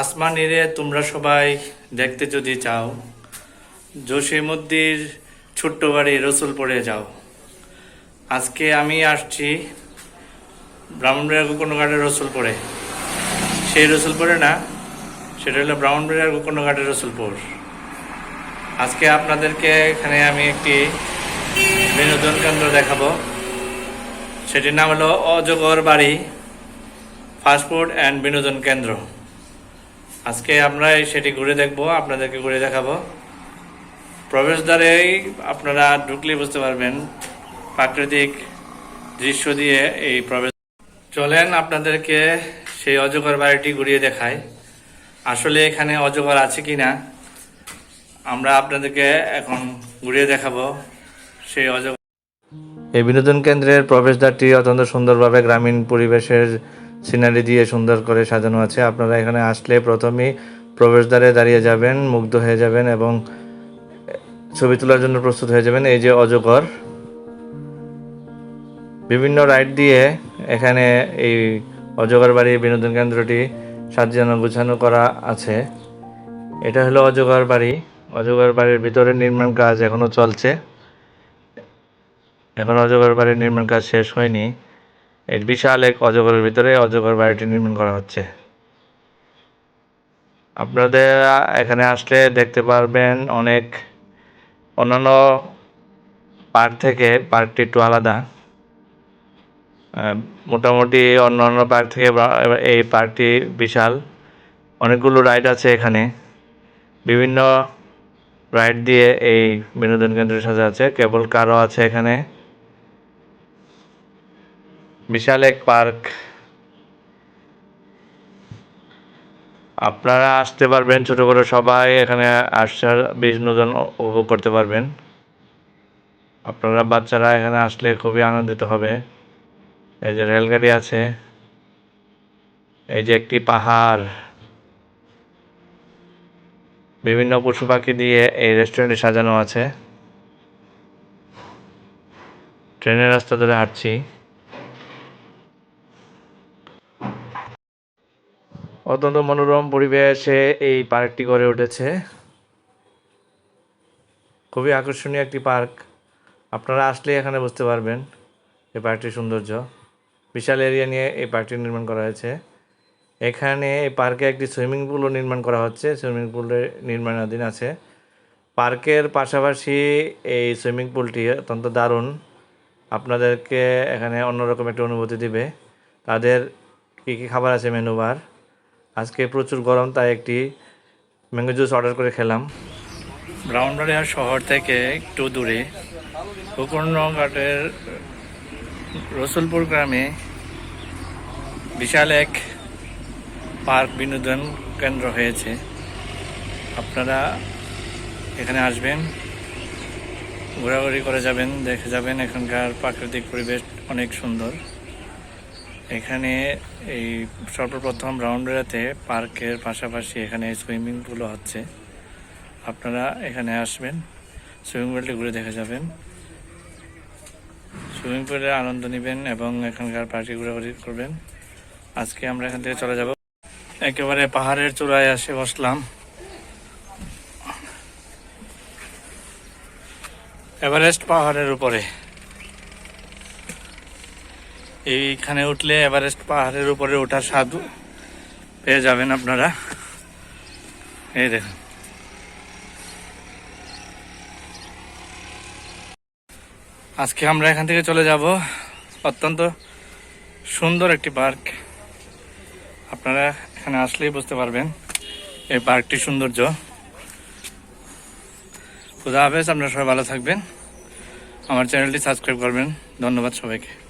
আসমানিরে তোমরা সবাই দেখতে যদি চাও জসিমুদ্দির ছোট্ট বাড়ি রসুল রসুলপুরে যাও। আজকে আমি আসছি ব্রাহ্মণবাড়িয়া গোকর্ণঘাটের রসুলপুরে। সেই রসুলপুরে না, সেটা হলো ব্রাহ্মণবাড়িয়ার গোকর্ণঘাটের রসুলপুর। আজকে আপনাদেরকে এখানে আমি একটি বিনোদন কেন্দ্র দেখাবো। সেটির নাম হলো অজগর বাড়ি ফাস্টফুড অ্যান্ড বিনোদন কেন্দ্র। আজকে আমরা সেটি ঘুরে দেখব, আপনাদেরকে ঘুরে দেখাবো। প্রবেশদ্বারেই আপনারা ঢুকলে বুঝতে পারবেন প্রাকৃতিক দৃশ্য দিয়ে এই প্রবেশ চলেন আপনাদেরকে সেই অজগর বাড়িটি ঘুরিয়ে দেখাই। আসলে এখানে অজগর আছে কি না আমরা আপনাদেরকে এখন ঘুরিয়ে দেখাবো সেই অজগর এই বিনোদন কেন্দ্রের প্রবেশদ্বারটি অত্যন্ত সুন্দরভাবে গ্রামীণ পরিবেশের সিনারি দিয়ে সুন্দর করে সাজানো আছে। আপনারা এখানে আসলে প্রথমেই প্রবেশদ্বারে দাঁড়িয়ে যাবেন, মুগ্ধ হয়ে যাবেন এবং ছবি তোলার জন্য প্রস্তুত হয়ে যাবেন। এই যে অজগর। বিভিন্ন রাইড দিয়ে এখানে এই অজগর বাড়ি বিনোদন কেন্দ্রটি সাজানো গুছানো করা আছে। এটা হলো অজগর বাড়ি। অজগর বাড়ির ভিতরে নির্মাণ কাজ এখনও চলছে। এখন অজগর বাড়ির নির্মাণ কাজ শেষ হয়নি। এর বিশাল এক অজগরের ভিতরে অজগর বাড়িটি নির্মাণ করা হচ্ছে। আপনাদের এখানে আসলে দেখতে পারবেন অনেক অন্যান্য পার্ক থেকে, পার্কটি একটু আলাদা। মোটামুটি অন্য অন্য পার্ক থেকে এই পার্কটি বিশাল। অনেকগুলো রাইড আছে এখানে। বিভিন্ন রাইড দিয়ে এই বিনোদন কেন্দ্র সাজা আছে। কেবল কারও আছে এখানে। বিশাল এক পার্ক। আপনারা আসতে পারবেন ছোট বড় সবাই, এখানে আসার বিনোদন উপভোগ করতে পারবেন। আপনারা বাচ্চারা এখানে আসলে খুবই আনন্দিত হবে। এই যে রেলগাড়ি আছে, এই যে একটি পাহাড়। বিভিন্ন পশু পাখি দিয়ে এই রেস্টুরেন্টে সাজানো আছে। ট্রেনের রাস্তা ধরে হাঁটছি। অত্যন্ত মনোরম পরিবেশে এই পার্কটি গড়ে উঠেছে। খুবই আকর্ষণীয় একটি পার্ক। আপনারা আসলে এখানে বুঝতে পারবেন এই পার্কটির সৌন্দর্য। বিশাল এরিয়া নিয়ে এই পার্কটি নির্মাণ করা হয়েছে। এখানে এই পার্কে একটি সুইমিং পুলও নির্মাণ করা হচ্ছে। সুইমিং পুলের নির্মাণাধীন আছে। পার্কের পাশাপাশি এই সুইমিং পুলটি অত্যন্ত দারুণ। আপনাদেরকে এখানে অন্যরকম একটা অনুভূতি দিবে। তাদের কী কী খাবার আছে মেনু বার? আজকে প্রচুর গরম, তাই একটি ম্যাঙ্গো জুস অর্ডার করে খেলাম। ব্রাউনবাড়িয়া শহর থেকে একটু দূরে গোকর্ণঘাটের রসুলপুর গ্রামে বিশাল এক পার্ক বিনোদন কেন্দ্র হয়েছে। আপনারা এখানে আসবেন, ঘোরাঘুরি করে যাবেন, দেখে যাবেন, এখানকার প্রাকৃতিক পরিবেশ অনেক সুন্দর। এখানে এই সর্বপ্রথম রাউন্ড বেড়াতে পার্কের পাশাপাশি এখানে সুইমিং পুলও হচ্ছে আপনারা এখানে আসবেন সুইমিং পুলটি ঘুরে দেখে যাবেন। সুইমিং পুলে আনন্দ নেবেন এবং এখানকার পার্কে ঘোরাঘুরি করবেন। আজকে আমরা এখান থেকে চলে যাব। একেবারে পাহাড়ের চূড়ায় এসে বসলাম। এভারেস্ট পাহাড়ের উপরে। এইখানে উঠলে এভারেস্ট পাহাড়ের উপরে ওঠার সাধু পেয়ে যাবেন আপনারা। এই দেখুন। আজকে আমরা এখান থেকে চলে যাব। অত্যন্ত সুন্দর একটি পার্ক। আপনারা এখানে আসলেই বুঝতে পারবেন এই পার্কটির সৌন্দর্য। খুদা হাফেজ, আপনারা সবাই ভালো থাকবেন। আমার চ্যানেলটি সাবস্ক্রাইব করবেন। ধন্যবাদ সবাইকে।